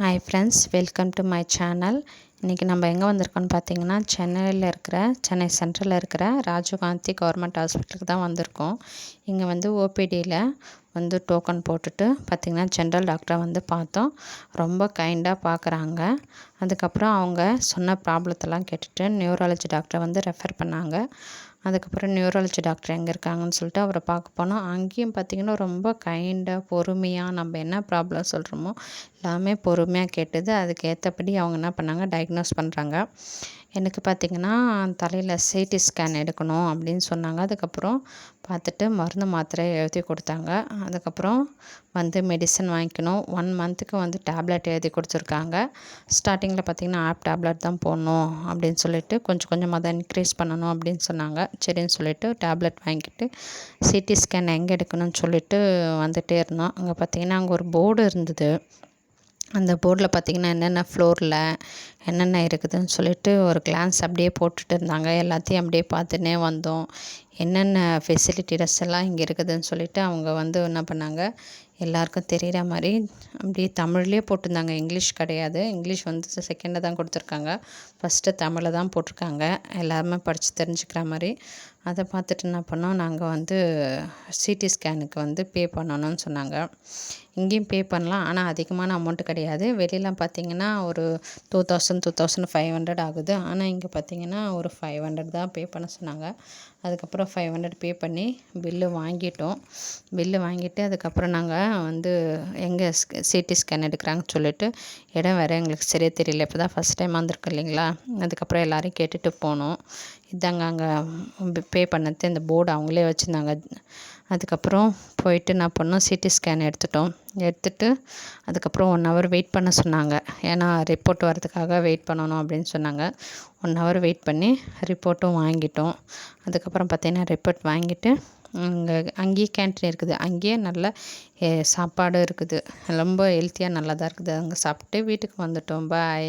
Hi friends welcome to my channel இன்றைக்கி நம்ம எங்கே வந்திருக்கோம்னு பார்த்தீங்கன்னா சென்னையில் இருக்கிற சென்னை சென்ட்ரலில் இருக்கிற ராஜீவ்காந்தி கவர்மெண்ட் ஹாஸ்பிட்டலுக்கு தான் வந்திருக்கோம். இங்கே வந்து ஓபிடியில் வந்து டோக்கன் போட்டுட்டு பார்த்திங்கன்னா ஜென்ரல் டாக்டரை வந்து பார்த்தோம். ரொம்ப கைண்டாக பார்க்குறாங்க அதுக்கப்புறம் அவங்க சொன்ன ப்ராப்ளத்தெல்லாம் கேட்டுட்டு நியூராலஜி டாக்டரை வந்து ரெஃபர் பண்ணாங்க. அதுக்கப்புறம் நியூராலஜி டாக்டர் எங்கே இருக்காங்கன்னு சொல்லிட்டு அவரை பார்க்க போனோம். அங்கேயும் பார்த்திங்கன்னா ரொம்ப கைண்டாக பொறுமையாக நம்ம என்ன ப்ராப்ளம் சொல்கிறோமோ எல்லாமே பொறுமையாக கேட்டது. அதுக்கேற்றபடி அவங்க என்ன பண்ணாங்க டயக்னோஸ் பண்ணுறாங்க எனக்கு பார்த்திங்கன்னா தலையில் சிடி ஸ்கேன் எடுக்கணும் அப்படின்னு சொன்னாங்க. அதுக்கப்புறம் பார்த்துட்டு மருந்து மாத்திரை எழுதி கொடுத்தாங்க. அதுக்கப்புறம் வந்து மெடிசன் வாங்கிக்கணும். ஒன் மந்த்துக்கு வந்து டேப்லெட் எழுதி கொடுத்துருக்காங்க. ஸ்டார்டிங் ஸ்டார்டிங்கில் பார்த்திங்கன்னா ஆப் டேப்லெட் தான் போடணும் அப்படின்னு சொல்லிட்டு கொஞ்சம் கொஞ்சமாக தான் இன்க்ரீஸ் பண்ணணும் அப்படின்னு சொன்னாங்க. சரின்னு சொல்லிட்டு டேப்லெட் வாங்கிட்டு சிடி ஸ்கேன் எங்கே எடுக்கணும்னு சொல்லிட்டு வந்துகிட்டே இருந்தோம். அங்கே பார்த்திங்கன்னா அங்கே ஒரு போர்டு இருந்தது. அந்த போர்டில் பார்த்திங்கன்னா என்னென்ன ஃப்ளோரில் என்னென்ன இருக்குதுன்னு சொல்லிட்டு ஒரு கிளான்ஸ் அப்படியே போட்டுட்டு இருந்தாங்க. எல்லாத்தையும் அப்படியே பார்த்துன்னே வந்தோம். என்னென்ன ஃபெசிலிட்டிஸ் எல்லாம் இங்கே இருக்குதுன்னு சொல்லிட்டு அவங்க வந்து என்ன பண்ணாங்க? எல்லாருக்கும் தெரிகிற மாதிரி அப்படியே தமிழ்லேயே போட்டிருந்தாங்க. இங்கிலீஷ் கிடையாது. இங்கிலீஷ் வந்து செகண்டில் தான் கொடுத்துருக்காங்க. ஃபஸ்ட்டு தமிழில் தான் போட்டிருக்காங்க. எல்லாருமே படித்து தெரிஞ்சுக்கிற மாதிரி. அதை பார்த்துட்டு என்ன பண்ணோம்? நாங்கள் வந்து சிடி ஸ்கேனுக்கு வந்து பே பண்ணணும்னு சொன்னாங்க. இங்கேயும் பே பண்ணலாம். ஆனால் அதிகமான அமௌண்ட்டு கிடையாது. வெளியில் பார்த்தீங்கன்னா ஒரு two thousand two thousand five hundred ஆகுது. ஆனால் இங்கே பார்த்தீங்கன்னா ஒரு ஃபைவ் ஹண்ட்ரட் தான் பே பண்ண சொன்னாங்க. அதுக்கப்புறம் ஃபைவ் ஹண்ட்ரட் பே பண்ணி பில்லு வாங்கிட்டோம். பில்லு வாங்கிட்டு அதுக்கப்புறம் நாங்கள் வந்து எங்கே சிடி ஸ்கேன் எடுக்கிறாங்கன்னு சொல்லிட்டு இடம் வேறு எங்களுக்கு சரியாக தெரியல. இப்போ தான் ஃபஸ்ட் டைம் வந்திருக்கு இல்லைங்களா? அதுக்கப்புறம் எல்லோரையும் கேட்டுட்டு போனோம். இதாங்க அங்கே பே பண்ணது. இந்த போர்டு அவங்களே வச்சுருந்தாங்க. அதுக்கப்புறம் போயிட்டு என்ன பண்ணோம் சிடி ஸ்கேன் எடுத்துட்டோம். எடுத்துகிட்டு அதுக்கப்புறம் ஒன் ஹவர் வெயிட் பண்ண சொன்னாங்க. ஏன்னா ரிப்போர்ட் வரதுக்காக வெயிட் பண்ணணும் அப்படின்னு சொன்னாங்க. ஒன் ஹவர் வெயிட் பண்ணி ரிப்போர்ட்டும் வாங்கிட்டோம். அதுக்கப்புறம் பார்த்தீங்கன்னா ரிப்போர்ட் வாங்கிட்டு அங்கே அங்கேயே கேன்டீன் இருக்குது. அங்கேயே நல்ல சாப்பாடு இருக்குது. ரொம்ப ஹெல்த்தியாக நல்லா தான் இருக்குது. அங்கே சாப்பிட்டு வீட்டுக்கு வந்துட்டோம். பாய்